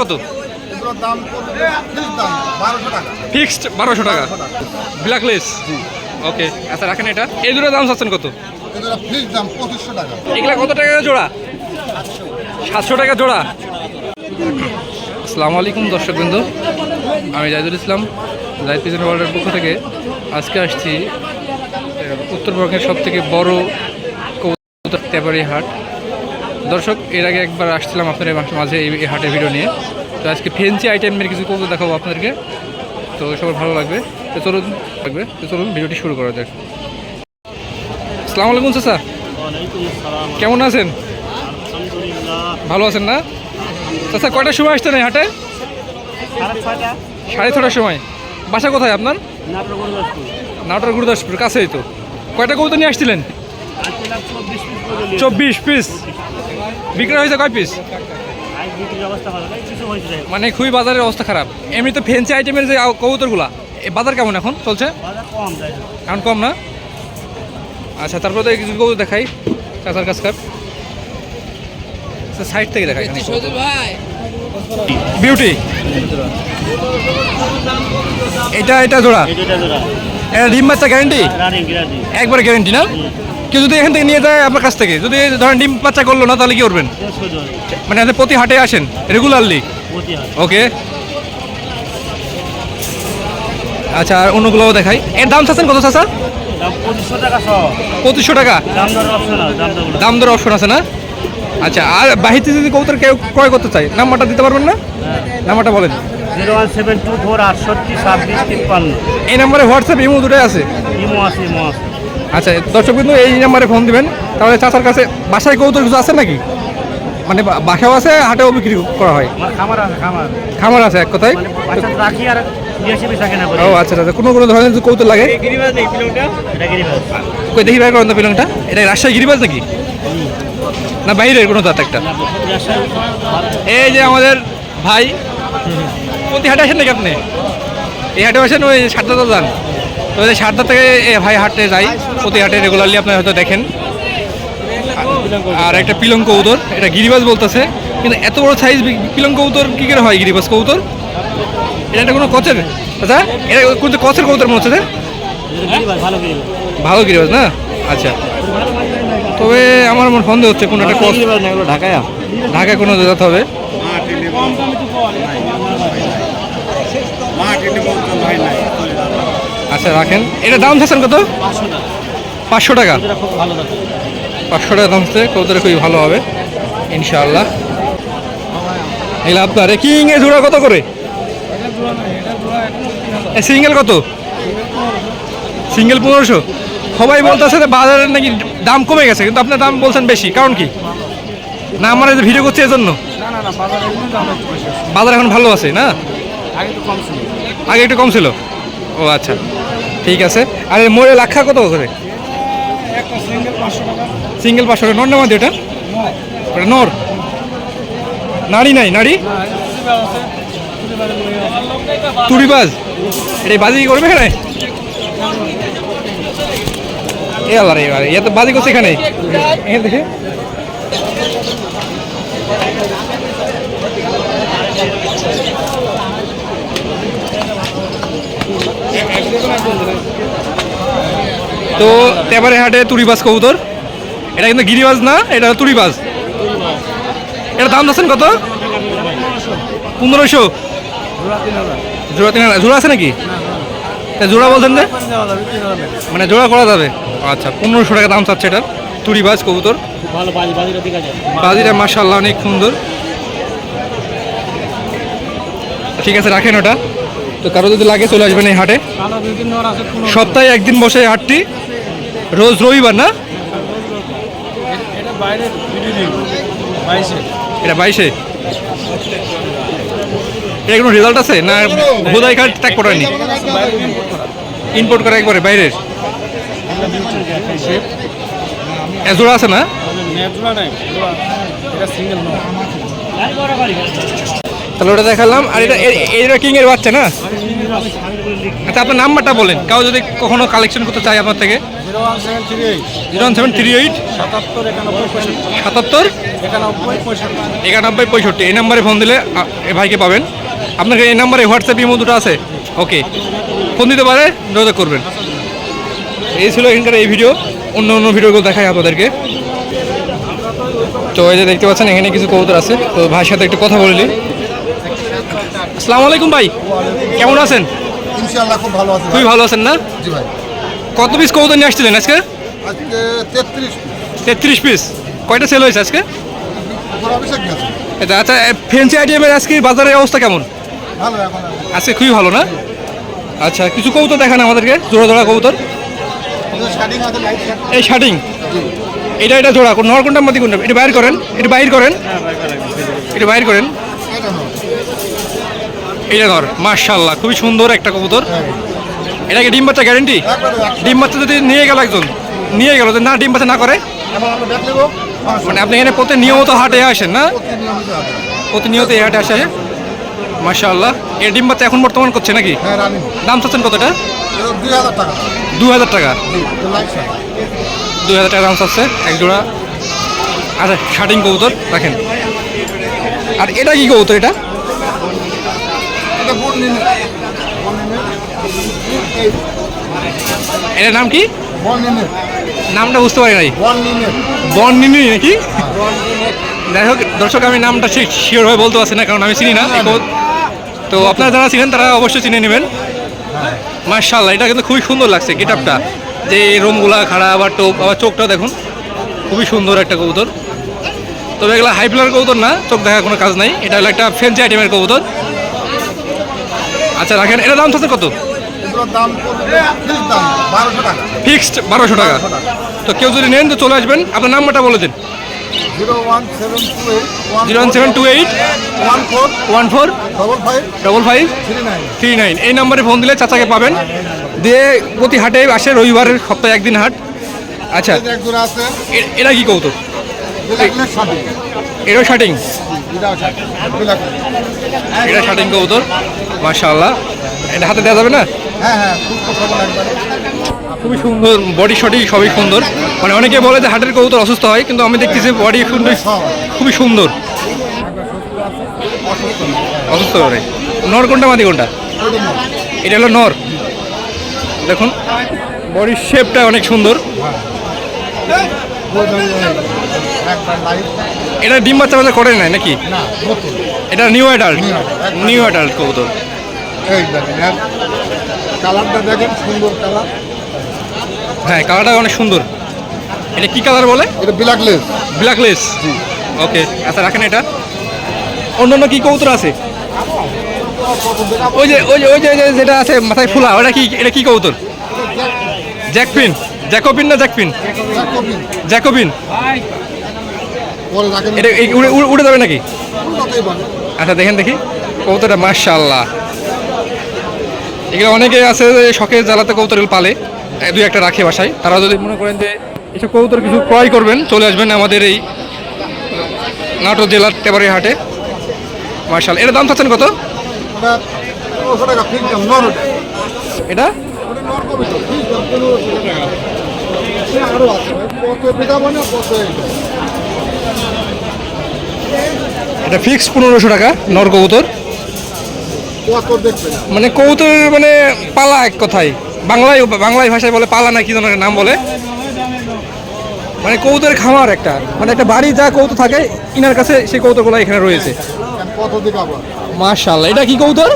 কত? ফিক্সড বারোশো টাকা। ব্ল্যাকলেস ওকে আচ্ছা রাখেন এটা। এই দুটো দাম চাচ্ছেন কত? এগুলো কত টাকা জোড়া? সাতশো টাকা জোড়া। আসসালামু আলাইকুম দর্শক বিন্দু আমি জাহিদুল ইসলাম, জাহিদ পিজন ওয়ার্ল্ডের পক্ষ থেকে আজকে আসছি উত্তরবঙ্গের সব থেকে বড় তেবারি হাট। দর্শক এর আগে একবার আসছিলাম আপনাদের মা- মাঝে এই হাটের ভিডিও নিয়ে। তো আজকে ফেন্সি আইটেমের কিছু কবুতর দেখাবো আপনাদেরকে। তো সবার ভালো লাগবে। তো চলুন লাগবে। তো চলুন ভিডিওটি শুরু করা যাক। আসসালামু আলাইকুম ওয়ালাইকুম কেমন আছেন? ভালো আছেন না? আচ্ছা কয়টার সময় আসছেন এই হাটে? সাড়ে ছটার সময়। বাসা কোথায় আপনার? নাটোর গুরুদাসপুর। কাছেই তো। কয়টা কবুতর নিয়ে আসছিলেন? চব্বিশ পিস। বিক্রি হয়েছে কয় পিস। মানে খুবই বাজারের অবস্থা খারাপ। এমনি তো ফেন্সি আইটেমের যে কবুতরগুলা বাজার কেমন এখন? চলছে? এখন কম না? আচ্ছা তারপরে তো কিছু কবুতর দেখাই। চাচার কাছ সাইড থেকে দেখাই বিউটি এটা এটা জোড়া? এটা ডিম বাচ্চা গ্যারান্টি একবার গ্যারেন্টি না? কেউ যদি এখান থেকে নিয়ে যায় আপনার কাছ থেকে যদি ধরেন ডিম বাচ্চা করল না তাহলে কি করবেন? মানে আপনি প্রতি হাটে আসেন রেগুলারলি ওকে। আচ্ছা আর অন্যগুলোও দেখাই। এর দাম চাচ্ছেন কত চাচা? পঁচিশশো টাকা দাম দর অপশন আছে দাম দর দাম দর অপশন আছে না? আচ্ছা আর বাহিতে যদি কবুতর কেউ ক্রয় করতে চাই নাম্বারটা দিতে পারবেন না? নাম্বারটা বলেন। Zero one seven two four আটষট্টি ছাব্বিশ তিপ্পান্ন। এই নাম্বারে হোয়াটসঅ্যাপ ইমো দুটোই আছে? ইমো আছে ইমো আছে। আচ্ছা দর্শক বিন্দু এই নাম্বারে ফোন দিবেন। তাহলে চাচার কাছে বাসায় কবুতর কিছু আছে নাকি? মানে বাসাও আছে হাটেও বিক্রি করা হয়। খামার আছে খামার। খামার আছে এক কথায়? মানে রাখি আর ও আচ্ছা আচ্ছা কোনো কোনো ধরনের কৌতুক লাগে? গিরিবাজ নেই পিলংটা? এটা গিরিবাজ। কই দেখি বের করেন তো পিলংটা। এটা রাজশাহী গিরিবাজ নাকি? না বাইরের কোনো দাঁত একটা? এই যে আমাদের ভাই প্রতি হাটে আসেন নাকি আপনি? এই হাটে আসেন ওই সারদাতে যান। তো সারদা থেকে এ ভাই হাটে যাই। প্রতি হাটে রেগুলারলি আপনি হয়তো দেখেন। আর একটা পিলং কৌতর এটা গিরিবাজ বলতেছে। কিন্তু এত বড় সাইজ পিলং কৌতর কী করে হয় গিরিবাজ কৌতর? এটা একটা কোনো কচের? আচ্ছা এটা কিন্তু কচের কৌতর মনে হচ্ছে ভালো গিরিবাজ ভালো গিরিবাজ না? আচ্ছা। তবে আমার মনে সন্দেহ হচ্ছে কোনো একটা ঢাকায়। ঢাকায় কোনো যেতে হবে। আচ্ছা রাখেন। এটা দাম চাচ্ছেন কত? পাঁচশো টাকা। পাঁচশো টাকা দাম হচ্ছে কবুতরে খুবই ভালো হবে ইনশাআল্লাহ। এগুলো আপনার কিং এ জোড়া কত করে? সিঙ্গেল কত? সিঙ্গেল পনেরোশো। সবাই বলতেছে যে বাজারের নাকি দাম কমে গেছে কিন্তু আপনার দাম বলছেন বেশি। কারণ কি? না আমার এই যে ভিডিও করছে এজন্য? বাজার এখন ভালো আছে না? আগে একটু কম ছিল। ও আচ্ছা। ঠিক আছে। আর এই মোড়ে লাক্ষা কত করে সিঙ্গেল পাঁচশো টাকা। নর নামাদি ওটা? ওটা নর? নারী নাই নারী? তুড়িবাজ এটা বাজি করবে এখানে? এ আল্লাহ রে এবারে ইয়ে তো বাজি করছে এখানে। এখানে দেখে। তো তেবারে হাটে তুড়িবাজ কবুতর। এটা কিন্তু গিরিবাজ না এটা তুড়িবাজ এটা দাম যাচ্ছেন কত? পনেরোশো। জোড়া তিন হাজার। জোড়া আছে নাকি? জোড়া বলছেন যে? মানে জোড়া করা যাবে। আচ্ছা পনেরোশো টাকা দাম চাচ্ছে এটার। তুড়িবাজ কবুতর। বাজিটা দেখা মার্শাল্লাহ অনেক সুন্দর। ঠিক আছে রাখেন ওটা। তো কারও যদি লাগে চলে আসবেন এই হাটে। সপ্তাহে একদিন বসে হাটটি। রোজ রবিবার না? এটা বাইশে। এটা কোনো রেজাল্ট আছে? না, ভোদাই কার্ড ট্যাগ করায়নি ইম্পোর্ট করা একবারে বাইরের? এ জোড়া আছে না? তাহলে ওটা দেখালাম। আর এটা এটা কিং এর বাচ্চা না? আচ্ছা আপনার নাম্বারটা বলেন। কাউ যদি কখনো কালেকশন করতে চায় আপনার থেকে? Zero one seven three eight. Zero one seven three eight সাতাত্তর? একানব্বই পঁয়ষট্টি। সাতাত্তর একানব্বই পঁয়ষট্টি একানব্বই পঁয়ষট্টি এই নাম্বারে ফোন দিলে এ ভাইকে পাবেন। আপনাকে এই নাম্বারে হোয়াটসঅ্যাপ ইমো দুটো আছে। ওকে। ফোন দিতে পারে যোগাযোগ করবেন। এই ছিল এখানকার এই ভিডিও। অন্য অন্য ভিডিওগুলো দেখাই আপনাদেরকে। তো এই যে দেখতে পাচ্ছেন এখানে কিছু কবুতর আছে। তো ভাইয়ের সাথে একটু কথা বলিনি আসসালামু আলাইকুম ভাই। কেমন আছেন? ইনশাআল্লাহ খুব ভালো আছে ভাই। খুবই ভালো আছেন না? জি ভাই। কত পিস কবুতর নিয়ে আসছিলেন আজকে? আজকে তেত্রিশ তেত্রিশ পিস কয়টা সেল হয়েছে আজকে? এটা আচ্ছা ফেন্সি আইটেমের আজকে বাজারের অবস্থা কেমন? ভালো এখন। আজকে খুবই ভালো না? আচ্ছা কিছু কবুতর দেখান আমাদেরকে জোড়া জোড়া কবুতর এই শার্টিং এটা এটা জোড়া কোন নর কোনটা মাদি কোনটা? এটা বাইর করেন এটা বাইর করেন। এটা বাইর করেন। এটা নর। মার্শাল্লাহ খুবই সুন্দর একটা কবুতর। এটা কি ডিম বাচ্চা গ্যারেন্টি ডিম বাচ্চা যদি নিয়ে গেল একজন নিয়ে গেল যে না ডিম বাচ্চা না করে? মানে আপনি এখানে প্রতি নিয়মিত হাটে আসেন না? প্রতিনিয়ত এই হাটে আসে মার্শাল্লাহ এই ডিম বাচ্চা এখন বর্তমান করছে নাকি? হ্যাঁ দাম চাচ্ছেন কতটা দু হাজার টাকা। দু হাজার টাকা? দাম চাচ্ছে এক জোড়া। আচ্ছা শার্টিং কবুতর রাখেন। আর এটা কি কবুতর এটা? এটার নাম কি? নামটা বুঝতে পারি নাই। বন নিনে নিনি নাকি? যাই হোক দর্শক আমি নামটা ঠিক শিওরভাবে বলতে পারছি না কারণ আমি চিনি না। তো আপনারা যারা ছিলেন তারা অবশ্যই চিনে নেবেন। মার্শাল্লাহ এটা কিন্তু খুবই সুন্দর লাগছে গেটআপটা। যে এই রোমগুলা খাড়া আবার টোপ আবার চোখটা দেখুন খুবই সুন্দর একটা কবুতর। তবে এগুলো হাই ফ্লার কবুতর না চোখ দেখার কোনো কাজ নাই। এটা হলো একটা ফেন্সি আইটেমের কবুতর। আচ্ছা রাখেন এটা দাম থাকছে কত? এগুলোর দাম পড়বে ফিক্স দাম বারোশো টাকা। ফিক্সড বারোশো টাকা। তো কেউ যদি নেন তো চলে আসবেন। আপনার নাম্বারটা বলে দিন। Zero one seven two eight zero one seven two eight one four one four double five double five three nine three nine এই নাম্বারে ফোন দিলে চাচাকে পাবেন। দিয়ে প্রতি হাটে আসে রবিবারের সপ্তাহে একদিন হাট। আচ্ছা এক জোড়া আছে এ- এটা কি কৌতো যেটা শাড়ি এটাও শার্টিং এটা শার্টিং কবুতর মাশাআল্লাহ। এটা হাতে দেওয়া যাবে না? হ্যাঁ হ্যাঁ খুবই সুন্দর বডি শডি সবই সুন্দর। মানে অনেকে বলে যে হাটের কবুতর অসুস্থ হয় কিন্তু আমি দেখতেছি বডি সুন্দর খুবই সুন্দর। অসুস্থ করে নর কোনটা মাদি কোনটা? এটা হলো নর। দেখুন বডির শেপটা অনেক সুন্দর। এটা ডিম বাচ্চা বাচ্চা করে নাই নাকি? এটা নিউ অ্যাডাল্ট নিউ অ্যাডাল্ট কবুতর। এই দেখেন এর কালারটা দেখেন সুন্দর কালার। হ্যাঁ কালারটা অনেক সুন্দর। এটা কি কালার বলে? এটা ব্ল্যাক লেস ব্ল্যাকলেস ওকে আচ্ছা রাখেন এটা। অন্য অন্য কি কবুতর আছে? ওই যে ওই যে ওই যে যেটা আছে মাথায় ফুলা ওটা কি এটা কি কবুতর? জ্যাকপিন জ্যাকোপিন না জ্যাকপিন রাখেন। এটা উড়ে যাবে নাকি? আচ্ছা দেখেন দেখি। কবুতরটা মার্শাল্লাহ এগুলো অনেকে আছে যে শখের জ্বালাতে কবুতর পালে দুই একটা রাখে বাসায়। তারা যদি মনে করেন যে এসব কবুতর কিছু ক্রয় করবেন, চলে আসবেন আমাদের এই নাটোর জেলার তেবারি হাটে। মার্শাল এর দাম চাচ্ছেন কত? এটা? এটা ফিক্স পনেরোশো টাকা, নর কবুতর। মানে কবুতরের মানে পালা এক কথায়। বাংলায় বাংলায় ভাষায় বলে পালা না কি একটা নাম বলে? মানে কবুতরের খামার একটা। মানে একটা বাড়ি যা কৌতুক থাকে ইনার কাছে সেই কৌতুকগুলো এখানে রয়েছে। কত মার্শাল্লাহ এটা কি কৌতর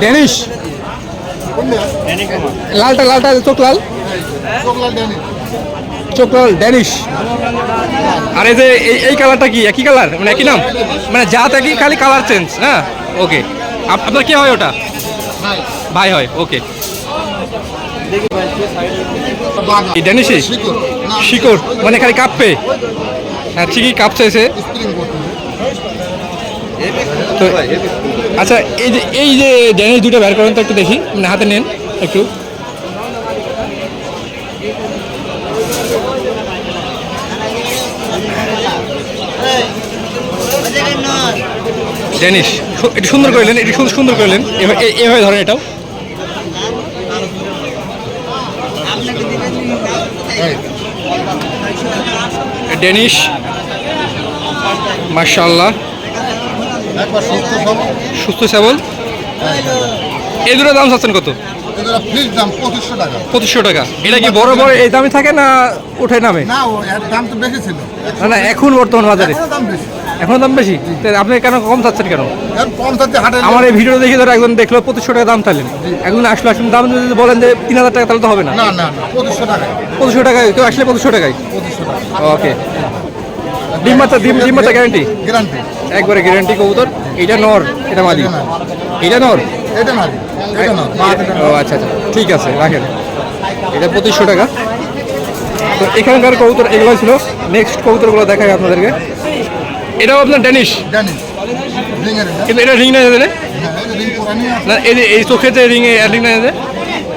ড্যানিশ। লালটা লালটা চোখ লাল? চোখলা জানি চোখ লাল ড্যানিশ আর এই যে এই কালারটা কি? একই কালার মানে একই নাম? মানে জাত একই খালি কালার চেঞ্জ হ্যাঁ? ওকে আপনার কি হয় ওটা? ভাই। ভাই হয় ওকে ড্যানিশে শিকড়। শিকড়। মানে খালি কাঁপবে হ্যাঁ ঠিকই কাঁপছে এসে তো আচ্ছা এই যে এই যে ড্যানিশ দুটো বের করেন তো একটু দেখি। মানে হাতে নেন একটু। ড্যানিশ একটু সুন্দর করলেন একটু সুন্দর করলেন এভাবে ধরেন এটাও। ডেনিশ। মার্শাল্লাহ সুস্থ সবল। এই দুটো দাম চাচ্ছেন কত? পঁচিশশো টাকা। এটা কি বড় বড় এই দামে থাকে না উঠে নামে? না দাম তো বেশি ছিল। না না এখন বর্তমান বাজারে। দাম বেশি। এখন দাম বেশি? আপনি কেন কম চাচ্ছেন কেন? পঞ্চাশে হাটে আমার এই ভিডিও দেখে ধরো একজন দেখল পঁচিশশো টাকা দাম চাইলেন। একজন আসলো আসলে দাম যদি বলেন যে তিন হাজার টাকা তাহলে তো হবে না। না না না পঁচিশশো টাকা পঁচিশশো টাকায় কেউ আসলে পঁচিশশো টাকায়? পঁচিশশো টাকা ওকে। ডিম বাচ্চা ডিম ডিম বাচ্চা গ্যারান্টি গ্যারান্টি একবারে গ্যারান্টি কবুতর। এটা নর এটা মাদি। এটা নর। এটা না ও আচ্ছা আচ্ছা। ঠিক আছে রাখেন। এটা পঁচিশশো টাকা। তো এখানকার কবুতর এগুলো ছিল। নেক্সট কবুতরগুলো দেখাই আপনাদেরকে। এটাও আপনার ড্যানিশ এটা। কিন্তু এটা রিং না? হ্যাঁ, আছে। না এই এই চোখে যে রিং রিং না জানে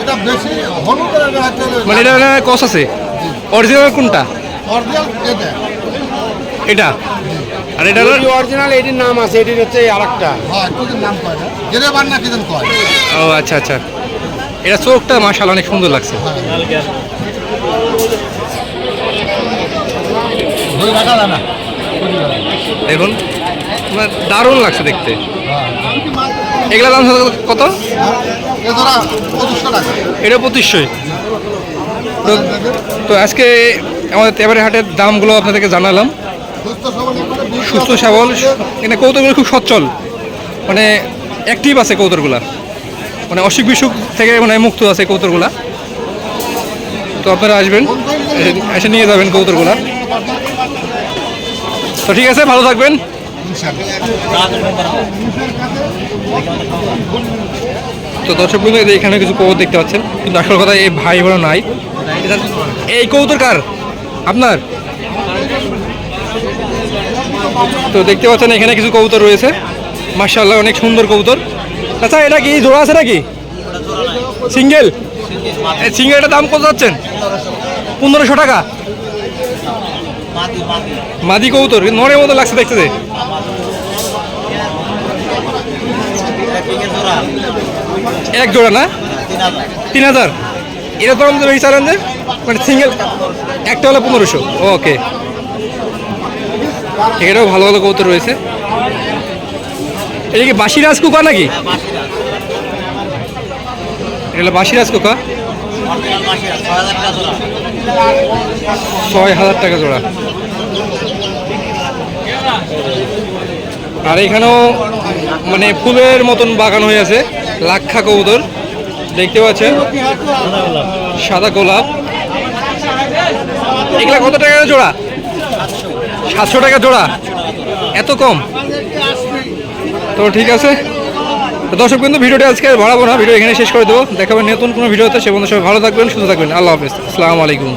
এটা বেশি হলুদ আর এটা হচ্ছে মানে এটা না কস আছে? অরিজিনাল কোনটা? এটা। এটা? আর এটা হলো- অরিজিনাল এটির নাম আছে এটির হচ্ছে আরেকটা। হ্যাঁ ও আচ্ছা আচ্ছা। এটা চোখটা মাশাল অনেক সুন্দর লাগছে। ধরে রাখা যায় না? দেখুন মানে দারুণ লাগছে দেখতে। এগুলা দাম কত? এটা পঁচিশশোই তো তো আজকে আমাদের তেবারে হাটের দামগুলো আপনাদেরকে জানালাম। সুস্থ সবল, এখানে কৌতুকগুলো খুব সচ্ছল। মানে অ্যাক্টিভ আছে কৌতুকগুলা। মানে অসুখ বিসুখ থেকে মানে মুক্ত আছে কৌতুকগুলা। তো আপনারা আসবেন এসে নিয়ে যাবেন কৌতুকগুলা। তো ঠিক আছে, ভালো থাকবেন। তো দর্শক বন্ধু এখানে কিছু কৌতুক দেখতে পাচ্ছেন, কিন্তু আসল কথা এই ভাই বড় নাই। এই কৌতুক কার? আপনার? তো দেখতে পাচ্ছেন, এখানে কিছু কবুতর রয়েছে। মার্শাল্লাহ অনেক সুন্দর কবুতর। আচ্ছা এটা কি? জোড়া আছে নাকি? সিঙ্গেল? সিঙ্গেলটার দাম কত যাচ্ছেন? পনেরোশো টাকা। মাদি কিন্তু নরের মতো লাগছে দেখতে যে। এক জোড়া না? তিন হাজার। এটা বেশি চালান যে মানে সিঙ্গেল একটা হলো পনেরোশো। ওকে এটাও ভালো ভালো কবুতর রয়েছে। এটা কি বাসিরাজ কুকা নাকি? এটা হলো বাসিরাজ কুকা। ছয় হাজার টাকা জোড়া। আর এখানেও মানে ফুলের মতন বাগান হয়ে আছে, লাক্ষা কবুতর। দেখতে পাচ্ছেন, সাদা গোলাপ। এগুলা কত টাকা জোড়া? সাতশো টাকা জোড়া। এত কম? তো ঠিক আছে। তো দর্শক কিন্তু ভিডিওটা আজকে বাড়াবো না, ভিডিও এখানে শেষ করে দেবো। দেখাবেন নতুন কোনো ভিডিওতে, সে বন্ধু সবাই ভালো থাকবেন, সুস্থ থাকবেন। আল্লাহ হাফিজ। আসসালামু আলাইকুম।